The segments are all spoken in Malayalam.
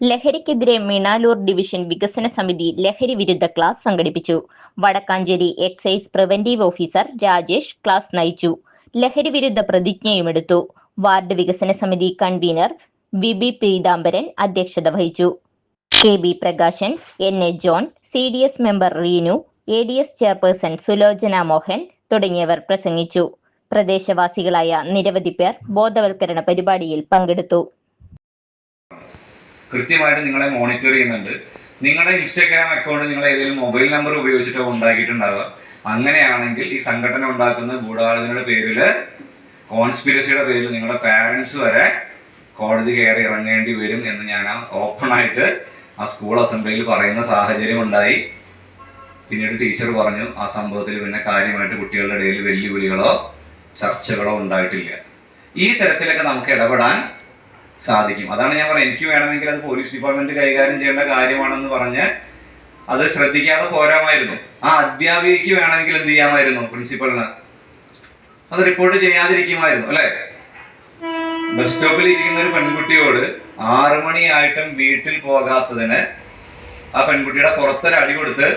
ലഹരിക്കെതിരെ മിണാലൂർ ഡിവിഷൻ വികസന സമിതി ലഹരി വിരുദ്ധ ക്ലാസ് സംഘടിപ്പിച്ചു. Vadakkanchery excise preventive officer Rajesh class നയിച്ചു. ലഹരി വിരുദ്ധ പ്രതിജ്ഞയുമെടുത്തു വാർഡ് വികസന സമിതി കൺവീനർ വി ബി പീതാംബരൻ അധ്യക്ഷത വഹിച്ചു. K B Prakashan N A John C D S member Reenu A D S chairperson Sulochana Mohan തുടങ്ങിയവർ പ്രസംഗിച്ചു. പ്രദേശവാസികളായ നിരവധി പേർ ബോധവൽക്കരണ പരിപാടിയിൽ പങ്കെടുത്തു. കൃത്യമായിട്ട് നിങ്ങളെ മോണിറ്റർ ചെയ്യുന്നുണ്ട്. നിങ്ങളുടെ ഇൻസ്റ്റാഗ്രാം അക്കൗണ്ട് നിങ്ങൾ ഏതെങ്കിലും മൊബൈൽ നമ്പർ ഉപയോഗിച്ചിട്ടോ ഉണ്ടാക്കിയിട്ടുണ്ടാവുക. അങ്ങനെയാണെങ്കിൽ ഈ സംഘടന ഉണ്ടാക്കുന്ന ഗൂഢാലോചനയുടെ പേരിൽ കോൺസ്പിരസിയുടെ പേരിൽ നിങ്ങളുടെ പാരൻസ് വരെ കോടതി കയറി ഇറങ്ങേണ്ടി വരും എന്ന് ഞാൻ ഓപ്പൺ ആയിട്ട് ആ സ്കൂൾ അസംബ്ലിയിൽ പറയുന്ന സാഹചര്യം ഉണ്ടായി. പിന്നീട് ടീച്ചർ പറഞ്ഞു ആ സംഭവത്തിൽ പിന്നെ കാര്യമായിട്ട് കുട്ടികളുടെ ഇടയിൽ വെല്ലുവിളികളോ ചർച്ചകളോ ഉണ്ടായിട്ടില്ല. ഈ തരത്തിലൊക്കെ നമുക്ക് ഇടപെടാൻ സാധിക്കും. അതാണ് ഞാൻ പറയുന്നത് എനിക്ക് വേണമെങ്കിൽ അത് പോലീസ് ഡിപ്പാർട്ട്മെന്റ് കൈകാര്യം ചെയ്യേണ്ട കാര്യമാണെന്ന് പറഞ്ഞ് അത് ശ്രദ്ധിക്കാതെ പോരാമായിരുന്നു. ആ അധ്യാപികയ്ക്ക് വേണമെങ്കിൽ എന്ത് ചെയ്യാമായിരുന്നു പ്രിൻസിപ്പളിന്? അത് റിപ്പോർട്ട് ചെയ്യാതിരിക്കുമായിരുന്നു അല്ലെ? ബസ് സ്റ്റോപ്പിൽ ഇരിക്കുന്ന ഒരു പെൺകുട്ടിയോട് ആറു മണിയായിട്ടും വീട്ടിൽ പോകാത്തതിന് ആ പെൺകുട്ടിയുടെ പുറത്തൊരു അടി കൊടുത്ത്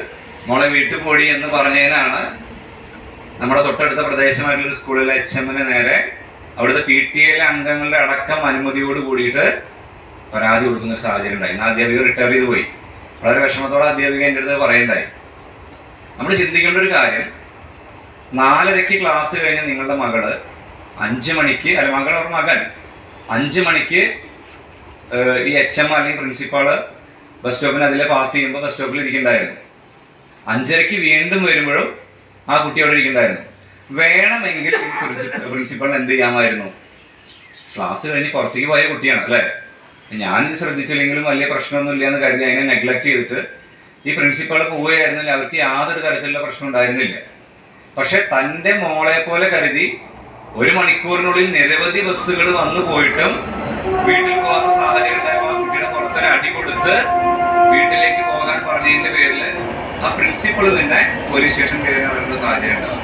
മോളെ വീട്ടിൽ പോടി എന്ന് പറഞ്ഞതിനാണ് നമ്മുടെ തൊട്ടടുത്ത പ്രദേശമായിട്ടുള്ള സ്കൂളിലെ എച്ച് എമ്മിന് നേരെ അവിടുത്തെ പി ടി എയിലെ അംഗങ്ങളുടെ അടക്കം അനുമതിയോട് കൂടിയിട്ട് പരാതി കൊടുക്കുന്ന ഒരു സാഹചര്യം ഉണ്ടായി. എന്നാൽ അധ്യാപിക റിട്ടയർ ചെയ്ത് പോയി. വളരെ വിഷമത്തോടെ അധ്യാപിക എന്റെ അടുത്ത് പറയണ്ടായി. നമ്മൾ ചിന്തിക്കേണ്ട ഒരു കാര്യം നാലരയ്ക്ക് ക്ലാസ് കഴിഞ്ഞ നിങ്ങളുടെ മകൾ അഞ്ച് മണിക്ക് അല്ല മകൾ അവർ മകൻ അഞ്ച് മണിക്ക് ഈ എച്ച് എം അല്ലെങ്കിൽ പ്രിൻസിപ്പാൾ ബസ് സ്റ്റോപ്പിന് അതിലെ പാസ് ചെയ്യുമ്പോൾ ബസ് സ്റ്റോപ്പിൽ ഇരിക്കണ്ടായിരുന്നു. അഞ്ചരയ്ക്ക് വീണ്ടും വരുമ്പോഴും ആ കുട്ടി അവിടെ ഇരിക്കണ്ടായിരുന്നു. വേണമെങ്കിൽ പ്രിൻസിപ്പൾ എന്ത് ചെയ്യാമായിരുന്നു? ക്ലാസ് കഴിഞ്ഞ് പുറത്തേക്ക് പോയ കുട്ടിയാണ് അല്ലെ? ഞാൻ ശ്രദ്ധിച്ചില്ലെങ്കിലും വലിയ പ്രശ്നമൊന്നും ഇല്ല എന്ന് കരുതി അതിനെ നെഗ്ലക്ട് ചെയ്തിട്ട് ഈ പ്രിൻസിപ്പൾ പോവുകയായിരുന്നില്ല അവർക്ക് യാതൊരു തരത്തിലുള്ള പ്രശ്നം ഉണ്ടായിരുന്നില്ല. പക്ഷെ തന്റെ മോളെ പോലെ കരുതി ഒരു മണിക്കൂറിനുള്ളിൽ നിരവധി ബസ്സുകൾ വന്നു പോയിട്ടും വീട്ടിൽ പോകാത്ത സാഹചര്യം ഉണ്ടായപ്പോൾ ആ കുട്ടിയുടെ പുറത്തൊരു അടി കൊടുത്ത് വീട്ടിലേക്ക് പോകാൻ പറഞ്ഞതിന്റെ പേരിൽ ആ പ്രിൻസിപ്പൾ തന്നെ പോലീസ് സ്റ്റേഷൻ കയറി നടക്കുന്ന സാഹചര്യം ഉണ്ടാവും